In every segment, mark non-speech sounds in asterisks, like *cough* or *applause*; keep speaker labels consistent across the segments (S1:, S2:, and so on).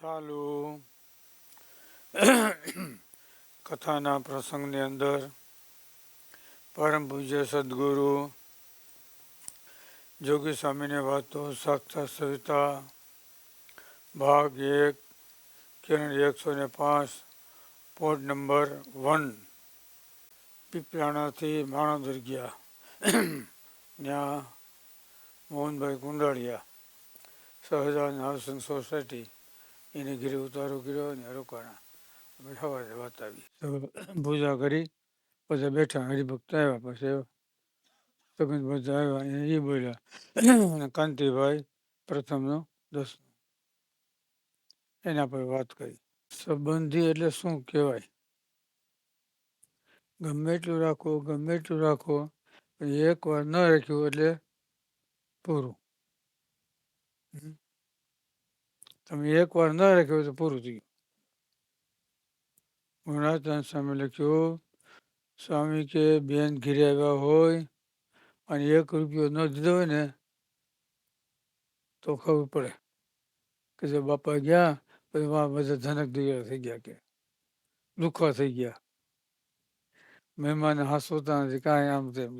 S1: ચાલુ. કથાના પ્રસંગની અંદર પરમ પૂજ્ય સદગુરુ જોગી સ્વામીની વાતો સાક્ષાત સવિતા, ભાગ એક, કિરણ એકસો ને પાંચ પોર્ટ નંબર વન. પીપલાણાથી માણોદર ગયા. ત્યાં મોહનભાઈ કુંડાળિયા સહજાન હાઉસિંગ સોસાયટી. એને ઘરે ઉતારો કર્યો અને રોકાણા. અમે સવારે વાત આવી પૂજા કરી પછી બેઠા, હરિભક્ત આવ્યા, પછી સગન બધા આવ્યા એ બોલ્યા, અને કાંતિભાઈ પ્રથમનો દસ એના પર વાત કરી. સંબંધી એટલે શું કહેવાય? ગમે એટલું રાખો, ગમે એટલું રાખો એક વાર ન રાખ્યું એટલે પૂરું. તમે એક વાર ન રાખ્યું તો પૂરું થઈ ગયું. ગુણાતન સ્વામી લખ્યું, સ્વામી કે બેન ઘીરે આવ્યા હોય અને એક રૂપિયો ન દીધો હોય ને, તો ખબર પડે કે જો બાપા ગયા, પછી બધા ધનક દિવેલા થઈ ગયા કે દુઃખા થઈ ગયા. મહેમાન હાસોતા નથી, કાંઈ આમ તેમ.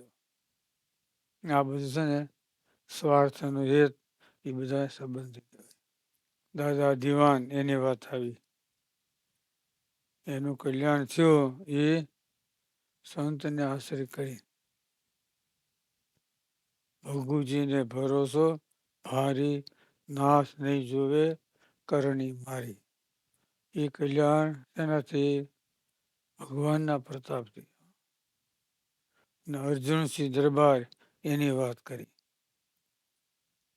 S1: આ બધું છે ને સ્વાર્થનો હેત, એ બધા સંબંધી કહેવાય દાદા દિવાન, એની વાત આવી. એનું કલ્યાણ થયું એ સંતને આશ્રય કરી. ભગુજીને ભરોસો, ભારી નાશ નહીં જોવે કરણી મારી. એ કલ્યાણ એનાથી ભગવાનના પ્રતાપથી. અને અર્જુનસિંહ દરબાર એની વાત કરી.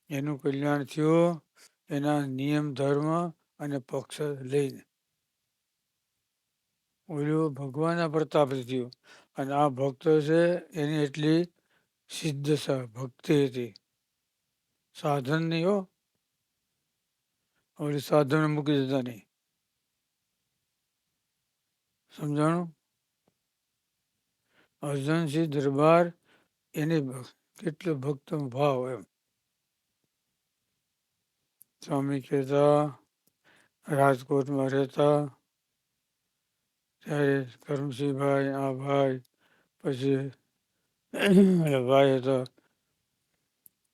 S1: એનું કલ્યાણ થયું એના નિયમ, ધર્મ અને પક્ષ લઈને. ઓલું ભગવાનના પ્રતાપથી થયું અને આ ભક્તો છે એની એટલી સિદ્ધ ભક્તિ હતી. સાધન નહીં હો. ઓલી સાધન મૂકી દેતા નહીં. સમજાણું? અર્જનસિંહ દરબાર એની કેટલો ભક્તનો ભાવ એમ. સ્વામી કહેતા રાજકોટમાં રહેતા. ત્યારે કરમસિંહભાઈ આ ભાઈ, પછી ભાઈ હતા,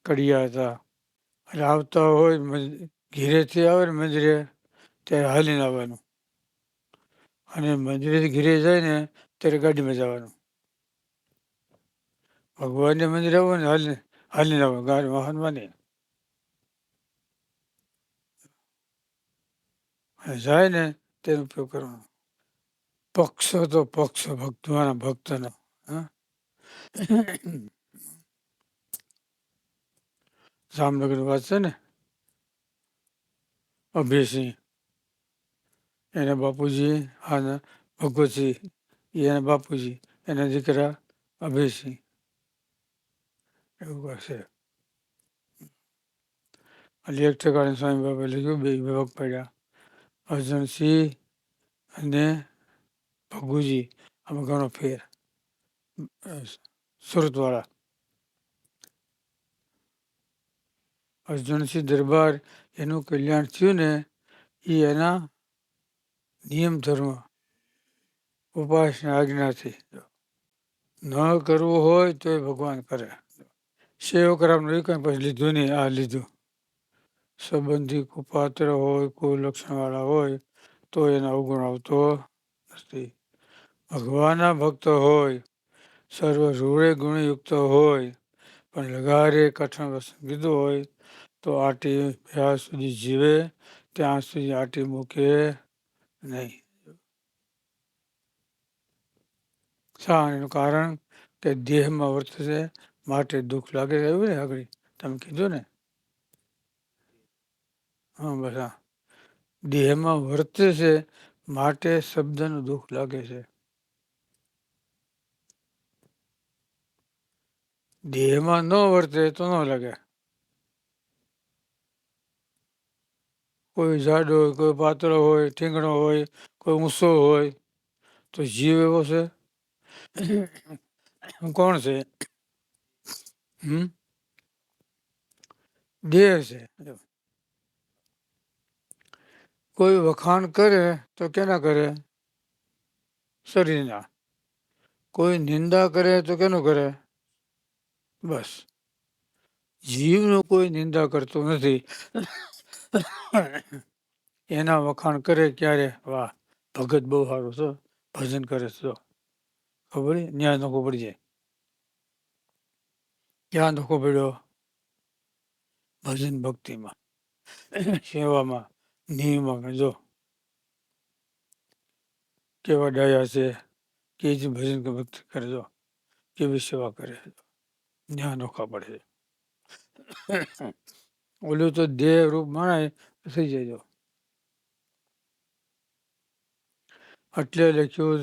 S1: કડિયા હતા. એટલે આવતા હોય ઘીરેથી આવે ને મંદિરે, ત્યારે હાલીને આવવાનું. અને મંદિરેથી ઘીરે જાય ને, ત્યારે ગાડીમાં જવાનું. ભગવાનને મંદિરે આવો ને હાલીને હાલીને આવવાનું ગાડી વાહનમાં નહીં. જાય ને તેનો ઉપયોગ કરવાનો. પક્ષ તો પક્ષ ભક્તવાના ભક્તનો, હા. જામનગર વાત છે ને? અભયસિંહ, એના બાપુજી અને ભગવતસિંહ, એના બાપુજી, એના દીકરા અભયસિંહ. એવું છે. એટલે એક ટકાને સ્વામી બાપા લીધું બે વિભાગ પડ્યા. અર્જનસિંહ અને ભગુજી આમાં ઘણો ફેર સુરતવાળા. અર્જુનસિંહ દરબાર એનું કલ્યાણ થયું ને એ એના નિયમ ધર્મ ઉપાસના આજ્ઞાથી. ન કરવું હોય તો એ ભગવાન કરે. સેવ કરાવ એ કંઈ પછી લીધું નહીં, આ લીધું. સંબંધી કુપાત્ર હોય, કોઈ લક્ષણવાળા હોય, તો એનો અવગુણ આવતો નથી. ભગવાનના ભક્ત હોય, સર્વ રૂળે ગુણયુક્ત હોય, પણ લગારે કઠણ વસ્તુ કીધું હોય, તો આટી જ્યાં સુધી જીવે, ત્યાં સુધી આટી મૂકે નહીં. શા એનું કારણ કે દેહમાં વર્તશે, માટે દુઃખ લાગે એવું ને આગળ? તમે કીધું ને? હા, બધા. દેહમાં વર્તે છે, માટે શબ્દનું દુઃખ લાગે છે. દેહમાં ન વર્તે તો ન લાગે. કોઈ જાડો હોય, કોઈ પાતળો હોય, ઠીંગણો હોય, કોઈ ઊંસો હોય, તો જીવ એવો છે? કોણ છે? હમ? દેહ છે. કોઈ વખાણ કરે તો કેના કરે? શરીરના. કોઈ નિંદા કરે તો કેનું કરે? બસ. જીવનું કોઈ નિંદા કરતું નથી. એના વખાણ કરે ક્યારે? વાહ, ભગત બહુ સારું છો. ભજન કરે છો. ખબર ન્યાય નખો પડી જાય. ક્યાં નખો પડ્યો? ભજન ભક્તિમાં, સેવામાં. નિયમમાં જો કેવા ડાયા છે કે જ ભજન ભક્તિ કરે જો કેવી સેવા કરે ત્યાં નોખા પડે છે ઓલું તો દેહ રૂપ માણાય થઈ જાય જો એટલે લખ્યું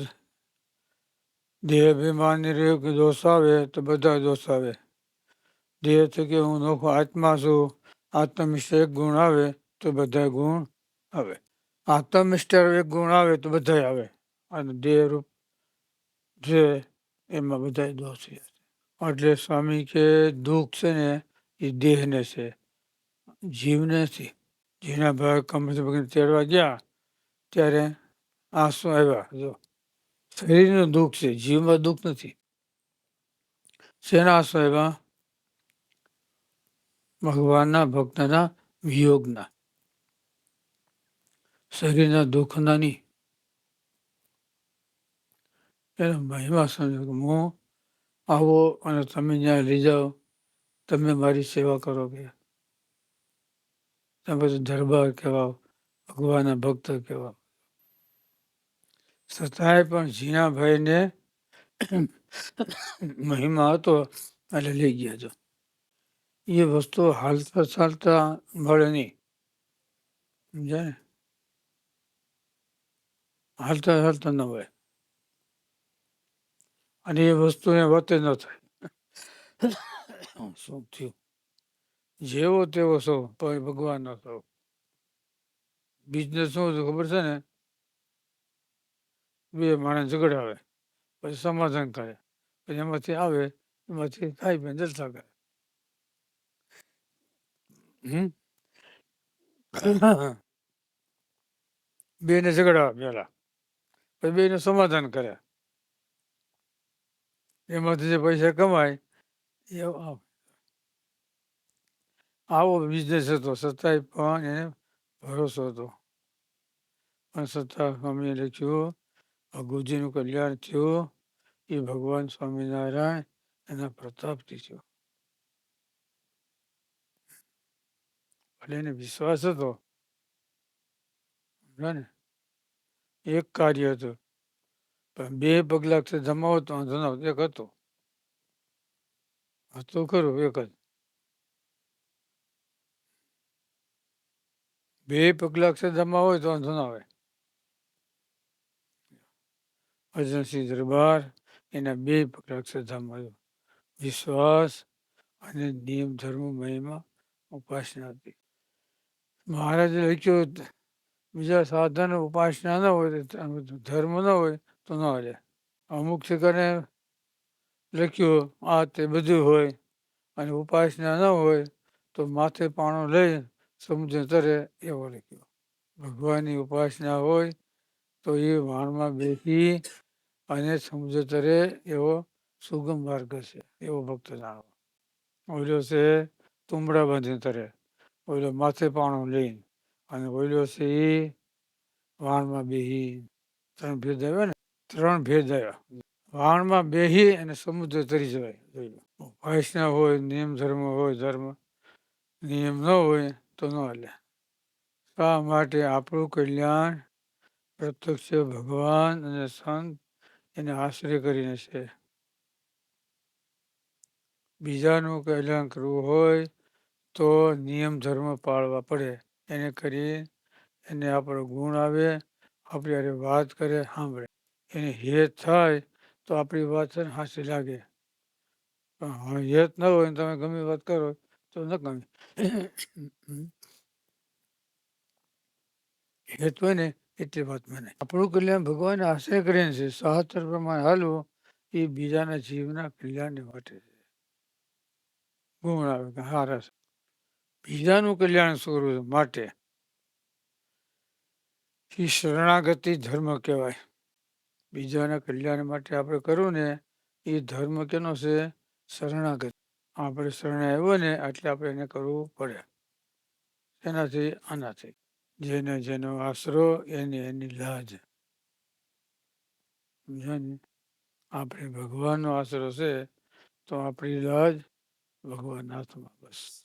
S1: દેહ અભિમાની રહ્યો કે દોષ આવે તો બધા દોષ આવે દેહ કે હું નોખો આત્મા છું આત્મનિષ્ઠ એક ગુણ આવે તો બધા ગુણ આવે આત્મનિષ્ઠ એક ગુણ આવે તો બધા આવે. અને દેહરૂપ છે એમાં બધા દોષ છે એટલે સ્વામી કે દુઃખ છે ને એ દેહને છે. જીવને નથી જીના ભાઈ ભગીને તેડવા ગયા, ત્યારે આંસુ આવ્યા. જો, શરીરનું દુઃખ છે, જીવમાં દુઃખ નથી. શેના આંસુ આવ્યા? ભગવાનના ભક્તના વિયોગના. શરીરના દુઃખના નહીં એને મહિમા સમજો કે હું આવો અને તમે ત્યાં લઈ જાઓ તમે મારી સેવા કરો કે તમે પછી દરબાર કહેવાઓ ભગવાનના ભક્ત કહેવાઓ છતાંય પણ ઝીણાભાઈને મહિમા હતો એટલે લઈ ગયા છો એ વસ્તુ હાલતા ચાલતા મળે નહીં સમજાય હાલતા હાલતા ન હોય. અને એ વસ્તુને વતે ન થાય. શું થયું? જેવો તેવો છો પણ ભગવાન નો છો બિઝનેસ શું ખબર છે ને? બે માણસ ઝઘડાવે પછી સમાધાન કરે પછી એમાંથી આવે એમાંથી ખાઈ પીને જલસા કરે. હમ? *coughs* બેને ઝઘડાવે પેલા પછી બેનું સમાધાન કરે. એમાંથી જે પૈસા કમાય, એ આવો. બિઝનેસ હતો છતાંય પણ એને ભરોસો હતો. પણ છતાં સ્વામીએ લખ્યું ભગુજીનું કલ્યાણ થયું, એ ભગવાન સ્વામિનારાયણ એના પ્રતાપથી થયું. ભલે એને વિશ્વાસ હતો ને એક કાર્ય હતું. પણ બે પગલા જમાવો તો વાંધો ના એક હતો. હતું ખરું, એક જ. બે પગલા અક્ષર જમા હોય તો વાંધો ના આવે. અર્જનસિંહ દરબાર, એના બે પગલા અક્ષરધામ વિશ્વાસ અને નિયમ ધર્મ મહિમા ઉપાસના હતી મહારાજે લખ્યું બીજા સાધન ઉપાસના ન હોય ધર્મ ન હોય તો ન હાલે. અમુક ઠેકાને લખ્યું, આ તે બધું હોય અને ઉપાસના ન હોય તો માથે પાણો લઈ સમજે તરે એવો લખ્યો. ભગવાનની ઉપાસના હોય તો એ વાણમાં બેસી અને સમજે તરે એવો સુગમ માર્ગ છે એવો ભક્ત જાણવો. ઓલો છે તુંબડા બાંધીને તરે. ઓલો માથે પાણો લઈને અને ઓઈલો છે એ વાણમાં બેહી. ત્રણ ભેદ આવ્યા ને? ત્રણ ભેદ આવ્યા વાણમાં બેહી અને સમુદ્ર તરી જવાય. વૈષ્ણવ હોય, નિયમ ધર્મ હોય, ધર્મ. નિયમ ન હોય તો ન હાલે. શા માટે આપણું કલ્યાણ પ્રત્યક્ષ ભગવાન અને સંત એને આશ્રય કરીને છે? બીજાનું કલ્યાણ કરવું હોય તો નિયમ ધર્મ પાળવા પડે. એને કરીએ, એને આપણો ગુણ આવે, આપણી હારે વાત કરે, સાંભળે. એને હેત થાય તો આપણી વાત છે ને હાંસી લાગે. પણ હેત ન હોય તમે ગમે વાત કરો તો ન ગમે. હેત હોય ને એટલી વાત મને. આપણું કલ્યાણ ભગવાન આશ્રય કરીને છે. સહસ્ત્ર પ્રમાણે હાલવું એ બીજાના જીવના કલ્યાણને માટે છે. ગુણ આવે કે હારા બીજાનું કલ્યાણ સ્વરૂપ માટે શરણાગતિ ધર્મ કહેવાય. બીજાના કલ્યાણ માટે આપણે કરવું ને, એ ધર્મ કેનો છે? શરણાગતિ. આપણે શરણે આવ્યો ને, એટલે આપણે એને કરવું પડે. એનાથી આનાથી. જેને જેનો આશરો, એની એની લાજ. આપણે ભગવાનનો આશરો છે, તો આપણી લાજ ભગવાન હાથમાં બસ.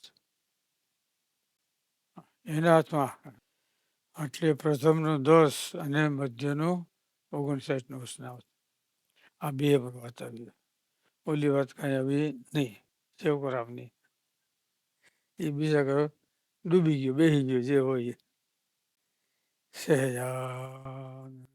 S1: એના હાથમાં એટલે પ્રથમનો દસ અને મધ્યનું ઓગણસાઠનો ઉષ્ણાવ આ બે વાત આવી. ઓલી વાત કાંઈ આવી નહીં. સેવ કરાવની એ બીજા કરો ડૂબી ગયો બેસી ગયો, જે હોય એ. સહેજાન